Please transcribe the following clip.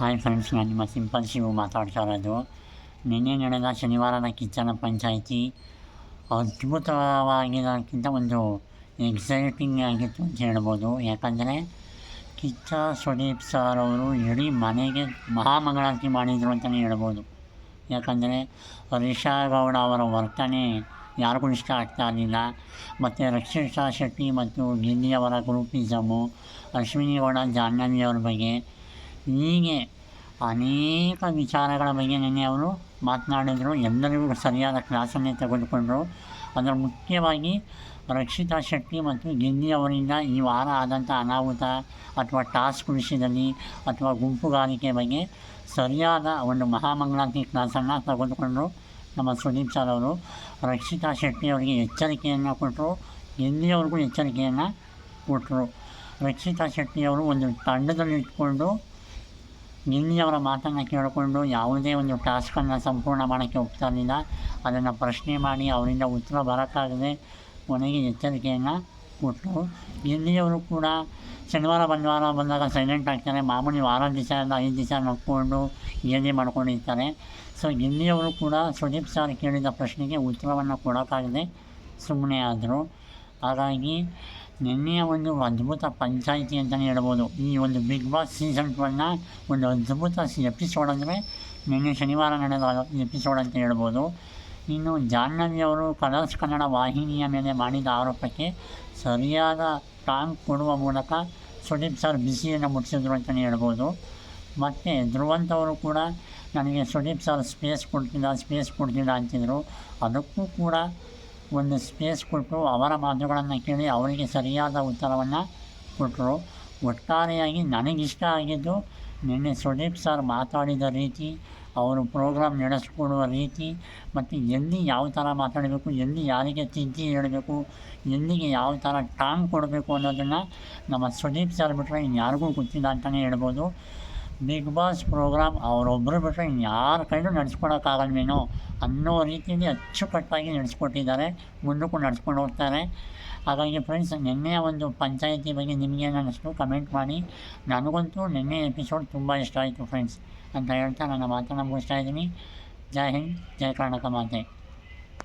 Hi friends ನಾನು ನಿಮ್ಮ simple Shivu ಮಾತಾಡ್ತಾ ಇರೋದು ನಿನ್ನೆ ನಡೆದ ಶನಿವಾರದ ಕಿಚ್ಚನ ಪಂಚಾಯಿತಿ. ಅದ್ಭುತವಾಗಿರೋಕ್ಕಿಂತ ಒಂದು ಎಕ್ಸೈಟಿಂಗ್ ಆಗಿತ್ತು ಅಂತ ಹೇಳ್ಬೋದು. ಯಾಕಂದರೆ ಕಿಚ್ಚ ಸುದೀಪ್ ಸರ್ ಅವರು ಇಡೀ ಮನೆಗೆ ಮಹಾಮಂಗಳಾರತಿ ಮಾಡಿದರು ಅಂತಲೇ ಹೇಳ್ಬೋದು. ಯಾಕಂದರೆ ರಿಷಾ ಗೌಡ ಅವರ ವರ್ತನೆ ಯಾರಿಗೂ ಇಷ್ಟ ಆಗ್ತಾ ಇರಲಿಲ್ಲ. ಮತ್ತು ರಕ್ಷಿತಾ ಶೆಟ್ಟಿ ಮತ್ತು ಗಿಲ್ಲಿ ಅವರ ಗ್ರೂಪಿಸಮು ಅಶ್ವಿನಿ ಗೌಡ ಜಾಹ್ನವಿ ಅವ್ರ ಬಗ್ಗೆ ಹೀಗೆ ಅನೇಕ ವಿಚಾರಗಳ ಬಗ್ಗೆ ನಿನ್ನೆ ಅವರು ಮಾತನಾಡಿದರು. ಎಲ್ಲರಿಗೂ ಸರಿಯಾದ ಕ್ಲಾಸನ್ನೇ ತೆಗೆದುಕೊಂಡರು. ಅದರ ಮುಖ್ಯವಾಗಿ ರಕ್ಷಿತಾ ಶೆಟ್ಟಿ ಮತ್ತು ಗಿಲ್ಲಿ ಅವರಿಂದ ಈ ವಾರ ಆದಂಥ ಅನಾಹುತ ಅಥವಾ ಟಾಸ್ಕ್ ವಿಷಯದಲ್ಲಿ ಅಥವಾ ಗುಂಪುಗಾರಿಕೆ ಬಗ್ಗೆ ಸರಿಯಾದ ಒಂದು ಮಹಾಮಂಗಳಾತಿ ಕ್ಲಾಸನ್ನು ತೆಗೆದುಕೊಂಡರು. ನಮ್ಮ ಸುದೀಪ್ ಸರ್ ಅವರು ರಕ್ಷಿತಾ ಶೆಟ್ಟಿ ಅವರಿಗೆ ಎಚ್ಚರಿಕೆಯನ್ನು ಕೊಟ್ಟರು. ಗಿಂದಿಯವ್ರಿಗೂ ಎಚ್ಚರಿಕೆಯನ್ನು ಕೊಟ್ಟರು. ರಕ್ಷಿತಾ ಶೆಟ್ಟಿಯವರು ಒಂದು ತಂಡದಲ್ಲಿ ಇಟ್ಕೊಂಡು ಗಿಲ್ಲಿಯವರ ಮಾತನ್ನು ಕೇಳಿಕೊಂಡು ಯಾವುದೇ ಒಂದು ಟಾಸ್ಕನ್ನು ಸಂಪೂರ್ಣ ಮಾಡೋಕ್ಕೆ ಹೋಗ್ತಾ ಇರಲಿಲ್ಲ. ಅದನ್ನು ಪ್ರಶ್ನೆ ಮಾಡಿ ಅವರಿಂದ ಉತ್ತರ ಬರೋಕ್ಕಾಗದೆ ಕೊನೆಗೆ ಎಚ್ಚರಿಕೆಯನ್ನು ಕೊಟ್ಟರು. ಗಿಲ್ಲಿಯವರು ಕೂಡ ಶನಿವಾರ ಭಾನುವಾರ ಬಂದಾಗ ಸೈಲೆಂಟ್ ಆಗ್ತಾರೆ. ಮಾಮೂಲಿ ವಾರ ದಿವಸ ಎಲ್ಲ ಐದು ದಿವಸ ನೋಡಿಕೊಂಡು ಏನೇ ಮಾಡ್ಕೊಂಡಿರ್ತಾರೆ. ಸೊ ಗಿಲ್ಲಿಯವರು ಕೂಡ ಸುದೀಪ್ ಸರ್ ಕೇಳಿದ ಪ್ರಶ್ನೆಗೆ ಉತ್ತರವನ್ನು ಕೊಡೋಕ್ಕಾಗದೆ ಸುಮ್ಮನೆ ಆದರು. ಹಾಗಾಗಿ ನಿನ್ನೆಯ ಒಂದು ಅದ್ಭುತ ಪಂಚಾಯಿತಿ ಅಂತಲೇ ಹೇಳ್ಬೋದು. ಈ ಒಂದು ಬಿಗ್ ಬಾಸ್ ಸೀಸನ್ ಟ್ವೆಲ್ನ ಒಂದು ಅದ್ಭುತ ಎಪಿಸೋಡ್ ಅಂದರೆ ನಿನ್ನೆ ಶನಿವಾರ ನಡೆದ ಎಪಿಸೋಡ್ ಅಂತ ಹೇಳ್ಬೋದು. ಇನ್ನು ಜಾಹ್ನವಿ ಅವರು ಕಲರ್ಸ್ ಕನ್ನಡ ವಾಹಿನಿಯ ಮೇಲೆ ಮಾಡಿದ ಆರೋಪಕ್ಕೆ ಸರಿಯಾದ ಟಾಂಗ್ ಕೊಡುವ ಮೂಲಕ ಸುದೀಪ್ ಸರ್ ಬಿಸಿಯನ್ನು ಮುಟ್ಟಿಸಿದ್ರು ಅಂತಲೇ ಹೇಳ್ಬೋದು. ಮತ್ತು ಧ್ರುವಂತ್ ಅವರು ಕೂಡ ನನಗೆ ಸುದೀಪ್ ಸರ್ ಸ್ಪೇಸ್ ಕೊಡ್ತಿಲ್ಲ ಸ್ಪೇಸ್ ಕೊಡ್ತಿಲ್ಲ ಅಂತಿದ್ರು. ಅದಕ್ಕೂ ಕೂಡ ಒಂದು ಸ್ಪೇಸ್ ಕೊಟ್ಟು ಅವರ ಮಾತುಗಳನ್ನು ಕೇಳಿ ಅವರಿಗೆ ಸರಿಯಾದ ಉತ್ತರವನ್ನು ಕೊಟ್ಟರು. ಒಟ್ಟಾರೆಯಾಗಿ ನನಗಿಷ್ಟ ಆಗಿದ್ದು, ನಿನ್ನೆ ಸುದೀಪ್ ಸರ್ ಮಾತಾಡಿದ ರೀತಿ, ಅವರು ಪ್ರೋಗ್ರಾಮ್ ನಡೆಸಿಕೊಡುವ ರೀತಿ, ಮತ್ತು ಎಲ್ಲಿ ಯಾವ ಥರ ಮಾತಾಡಬೇಕು, ಎಲ್ಲಿ ಯಾರಿಗೆ ತಿದ್ದಿ ಹೇಳಬೇಕು, ಎಲ್ಲಿಗೆ ಯಾವ ಥರ ಟಾಂಗ್ ಕೊಡಬೇಕು ಅನ್ನೋದನ್ನು ನಮ್ಮ ಸುದೀಪ್ ಸರ್ ಬಿಟ್ಟರೆ ಇನ್ಯಾರಿಗೂ ಗೊತ್ತಿಲ್ಲ ಅಂತಲೇ ಹೇಳ್ಬೋದು. ಬಿಗ್ ಬಾಸ್ ಪ್ರೋಗ್ರಾಮ್ ಅವರೊಬ್ಬರು ಬಿಟ್ಟರೆ ಯಾರ ಕೈಲೂ ನಡೆಸ್ಕೊಡೋಕ್ಕಾಗಲ್ವೇನೋ ಅನ್ನೋ ರೀತಿಯಲ್ಲಿ ಅಚ್ಚುಕಟ್ಟಾಗಿ ನಡೆಸ್ಕೊಟ್ಟಿದ್ದಾರೆ. ಮುಂದಕ್ಕೂ ನಡೆಸ್ಕೊಂಡು ಹೋಗ್ತಾರೆ. ಹಾಗಾಗಿ ಫ್ರೆಂಡ್ಸ್ ನಿನ್ನೆಯ ಒಂದು ಪಂಚಾಯಿತಿ ಬಗ್ಗೆ ನಿಮಗೆ ಅನ್ನಿಸ್ತು ಕಮೆಂಟ್ ಮಾಡಿ. ನನಗಂತೂ ನಿನ್ನೆ ಎಪಿಸೋಡ್ ತುಂಬ ಇಷ್ಟ ಆಯಿತು ಫ್ರೆಂಡ್ಸ್ ಅಂತ ಹೇಳ್ತಾ ನನ್ನ ಮಾತನ್ನು ಮುಗಿಸ್ತಾ ಇದ್ದೀನಿ. ಜೈ ಹಿಂದ್, ಜೈ ಕರ್ನಾಟಕ ಮಾತೆ.